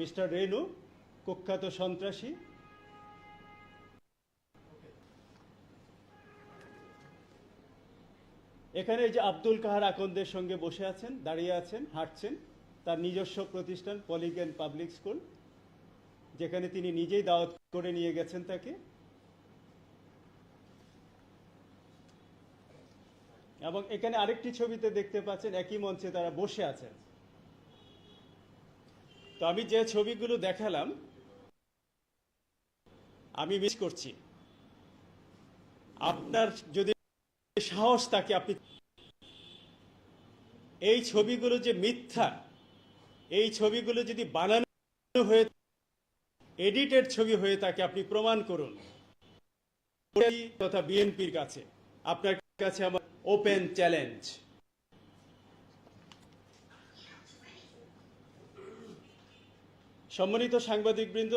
Mister রেনু কুখ্যাত সন্ত্রাসী। এখানে যে আব্দুল কাহার আকন্দের সঙ্গে বসে আছেন, দাঁড়িয়ে আছেন, হাঁটছেন, তার নিজস্ব প্রতিষ্ঠান পলিগ্যান পাবলিক স্কুল, যেখানে তিনি নিজেই দাওয়াত করে নিয়ে গেছেন তাকে। এবং এখানে আরেকটি ছবিতে দেখতে পাচ্ছেন, একই মঞ্চে তারা বসে আছেন। তো আমি যে ছবিগুলো দেখালাম, আমি মিস করছি। আপনার যদি সাহস থাকে আপনি এই ছবিগুলো যে মিথ্যা, এই ছবিগুলো যদি বানানো হয়ে এডিটেড ছবি হয়ে থাকে, আপনি প্রমাণ করুন। তথা বিএনপির কাছে, আপনার কাছে আমার ওপেন চ্যালেঞ্জ সম্মানিত সাংবাদিকবৃন্দ,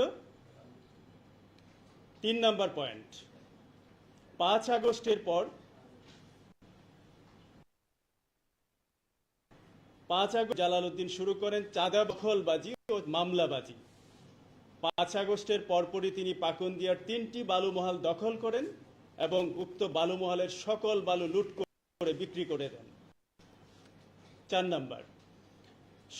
তিন নাম্বার পয়েন্ট। পাঁচ আগস্টের পর, পাঁচ আগস্ট জালালউদ্দিন শুরু করেন চাঁদা দখলবাজি ও মামলাবাজি। পাঁচ আগস্টের পরপরই তিনি পাকুন্দিয়ার তিনটি বালুমহাল দখল করেন এবং উক্ত বালুমহালের সকল বালু লুট করে বিক্রি করে দেন। চার নাম্বার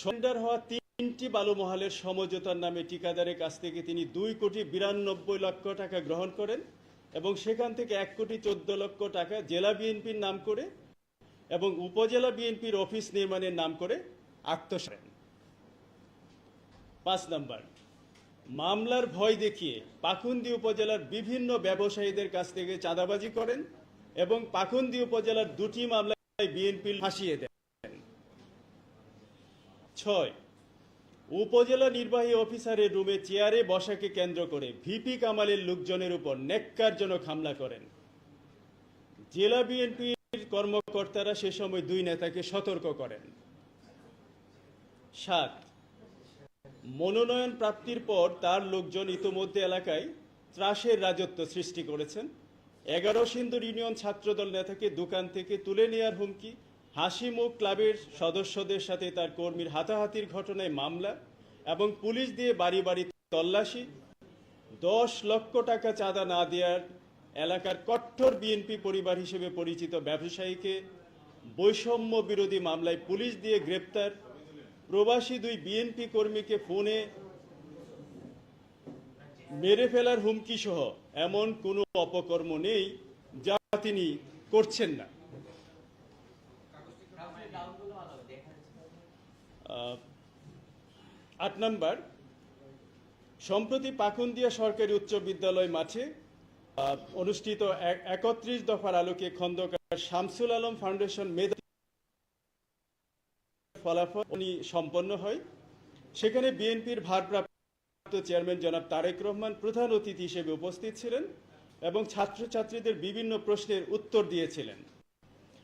সন্ডার হওয়া তিনটি বালুমহালের সমঝোতার নামে ঠিকাদারের কাছ থেকে তিনি দুই কোটি বিরানব্বই লক্ষ টাকা গ্রহণ করেন এবং সেখান থেকে এক কোটি চোদ্দ লক্ষ টাকা জেলা বিএনপির নাম করে এবং উপজেলা বিএনপির অফিস নির্মাণের নাম করে আত্মসারেন পাঁচ নাম্বার, মামলার ভয় দেখিয়ে পাকুন্দি উপজেলার বিভিন্ন ব্যবসায়ীদের কাছ থেকে চাঁদাবাজি করেন এবং পাকুন্দি উপজেলার দুটি মামলায় বিএনপি ফাঁসিয়ে দেন। ছয় উপজেলা নির্বাহী অফিসারের রুমে চেয়ারে বসাকে কেন্দ্র করে ভিপি কামালের লোকজনের উপর নেককারজনক হামলা করেন। জেলা বিএনপির কর্মকর্তারা সে সময় দুই নেতাকে সতর্ক করেন। সাত, মনোনয়ন প্রাপ্তির পর তার লোকজন ইতোমধ্যে এলাকায় ত্রাসের রাজত্ব সৃষ্টি করেছেন। এগারো সিন্দুর ইউনিয়ন ছাত্রদল নেতাকে দোকান থেকে তুলে নেয়ার হুমকি, হাসিমুখ ক্লাবের সদস্যদের সাথে তার কর্মীর হাতাহাতির ঘটনায় মামলা এবং পুলিশ দিয়ে বাড়ি বাড়ি তল্লাশি। দশ লক্ষ টাকা চাঁদা না দেওয়ার এলাকার কট্টর বিএনপি পরিবার হিসেবে পরিচিত ব্যবসায়ীকে বৈষম্য বিরোধী মামলায় পুলিশ দিয়ে গ্রেপ্তার। প্রবাসী দুই বিএনপি কর্মীকে ফোনে মেরে ফেলার হুমকি সহ এমন কোনো অপকর্ম নেই যা তিনি করছেন না। আট নম্বর, সম্প্রতি পাকুন্দিয়া সরকারি উচ্চ বিদ্যালয় মাঠে অনুষ্ঠিত একত্রিশ দফার আলোকে খন্দকার শামসুল আলম ফাউন্ডেশন মেধা ফলাফল উনি সম্পন্ন হয়। সেখানে বিএনপির ভারপ্রাপ্ত চেয়ারম্যান জনাব তারেক রহমান প্রধান অতিথি হিসেবে উপস্থিত ছিলেন এবং ছাত্রছাত্রীদের বিভিন্ন প্রশ্নের উত্তর দিয়েছিলেন।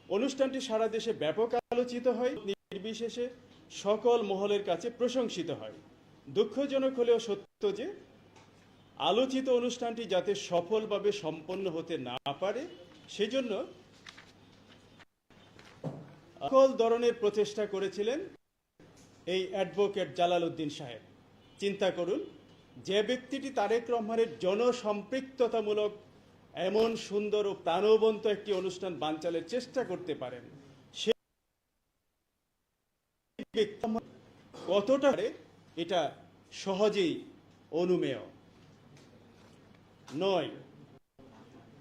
অনুষ্ঠানটি সারা দেশে ব্যাপক আলোচিত হয়। নির্বিশেষে সকল মহলের কাছে প্রশংসিত হয়। দুঃখজনক হলেও সত্য যে, আলোচিত অনুষ্ঠানটি যাতে সফলভাবে সম্পন্ন হতে না পারে, সেজন্য সকল ধরনের প্রচেষ্টা করেছিলেন এই অ্যাডভোকেট জালাল উদ্দিন সাহেব। চিন্তা করুন, যে ব্যক্তিটি তারেক রহমানের জনসম্পৃক্ততামূলক এমন সুন্দর ও প্রাণবন্ত একটি অনুষ্ঠান বানচালের চেষ্টা করতে পারেন কতটা এটা সহজেই অনুমেয়। নয়,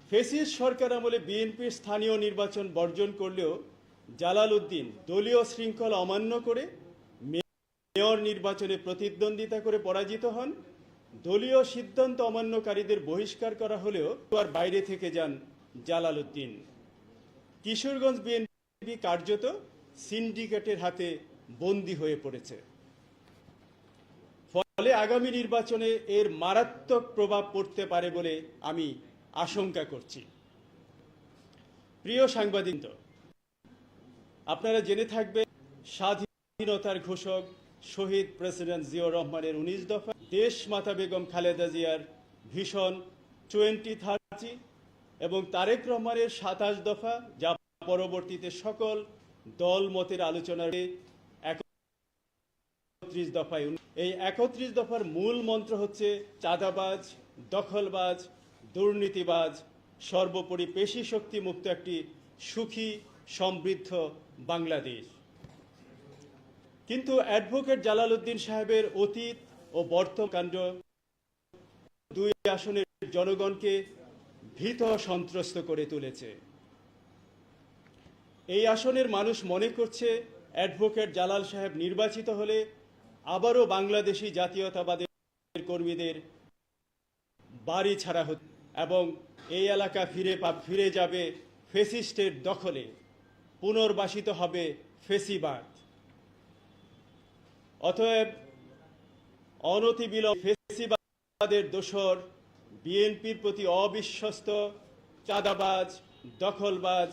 ফেসিস সরকার আমলে বিএনপির স্থানীয় নির্বাচন বর্জন করলেও জালাল উদ্দিন দলীয় শৃঙ্খলা অমান্য করে মেয়র নির্বাচনে প্রতিদ্বন্দ্বিতা করে পরাজিত হন। দলীয় সিদ্ধান্ত অমান্যকারীদের বহিষ্কার করা হলেও আর বাইরে থেকে যান জালাল উদ্দিন। কিশোরগঞ্জ বিএনপি কার্যত সিন্ডিকেটের হাতে বন্দী হয়ে পড়েছে। ফলে আগামী নির্বাচনে এর মারাত্মক প্রভাব পড়তে পারে বলে আমি আশঙ্কা করছি। প্রিয় সাংবাদিক আপনারা জেনে থাকবেন স্বাধীনতার ঘোষক শহীদ প্রেসিডেন্ট জিয়াউর রহমানের উনিশ দফা দেশ মাতা বেগম খালেদা জিয়ার ভীষণ টোয়েন্টি থার্টি এবং তারেক রহমানের সাতাশ দফা, যা পরবর্তীতে সকল দল মতের আলোচনায় একত্রিশ দফায় এই একত্রিশ দফার মূল মন্ত্র হচ্ছে চাঁদাবাজ, দখলবাজ, দুর্নীতিবাজ, সর্বোপরি পেশি শক্তি মুক্ত একটি সুখী, সমৃদ্ধ বাংলাদেশ। কিন্তু অ্যাডভোকেট জালালউদ্দিন সাহেবের অতীত ও বর্তমানকাণ্ড দুই আসনের জনগণকে ভীত সন্ত্রস্ত করে তুলেছে। এই আসনের মানুষ মনে করছে অ্যাডভোকেট জালাল সাহেব নির্বাচিত হলে আবারও বাংলাদেশি জাতীয়তাবাদের কর্মীদের বাড়ি ছাড়া হচ্ছে এবং এই এলাকা ফিরে পা, ফিরে যাবে ফেসিস্টের দখলে, পুনর্বাসিত হবে ফেসিবাদ। অতএব অনতিবিলম্ব ফেসিবাদের দোসর বিএনপির প্রতি অবিশ্বস্ত চাঁদাবাজ, দখলবাজ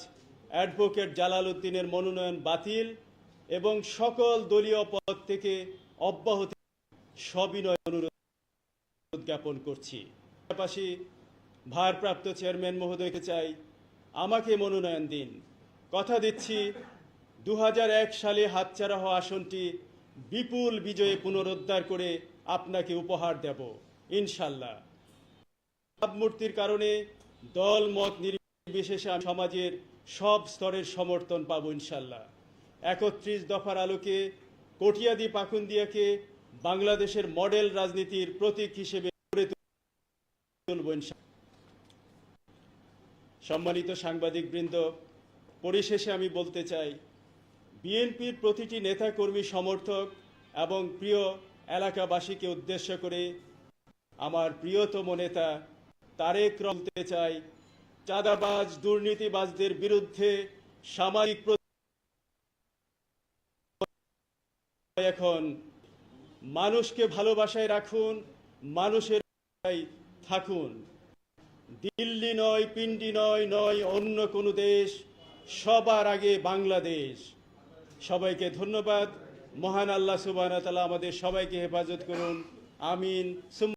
অ্যাডভোকেট জালাল উদ্দিনের মনোনয়ন বাতিল এবং সকল দলীয় পদ থেকে অব্যাহতি সবিনয় অনুরোধ জ্ঞাপন করছি। পাশাপাশি ভারপ্রাপ্ত চেয়ারম্যান মহোদয়কে চাই আমাকে মনোনয়ন দিন। কথা দিচ্ছি দু হাজার এক সালে হাতছাড়া হওয়া আসনটি বিপুল বিজয়ে পুনরুদ্ধার করে আপনাকে উপহার দেব, ইনশাল্লাহ। ভাবমূর্তির কারণে দল মত নির্বিশেষে আমি সমাজের সব স্তরের সমর্থন পাবো, ইনশাল্লাহ। একত্রিশ দফার আলোকে কটিয়াদি পাকুন্দিয়াকে বাংলাদেশের মডেল রাজনীতির প্রতীক হিসেবে গড়ে তুলব সম্মানিত সাংবাদিক বৃন্দ পরিশেষে আমি বলতে চাই, বিএনপির প্রতিটি নেতাকর্মী সমর্থক এবং প্রিয় এলাকাবাসীকে উদ্দেশ্য করে আমার প্রিয়তম নেতা তারেক রমতে চাই, চাঁদাবাজ, দুর্নীতিবাজদের বিরুদ্ধে সামাজিক প্র- এখন মানুষকে ভালোবাসায় রাখুন, মানুষের থাকুন। দিল্লি নয়, পিন্ডি নয় নয়, অন্য কোনো দেশ, সবার আগে বাংলাদেশ। সবাইকে ধন্যবাদ। মহান আল্লাহ সুবাহ আমাদের সবাইকে হেফাজত করুন। আমিন।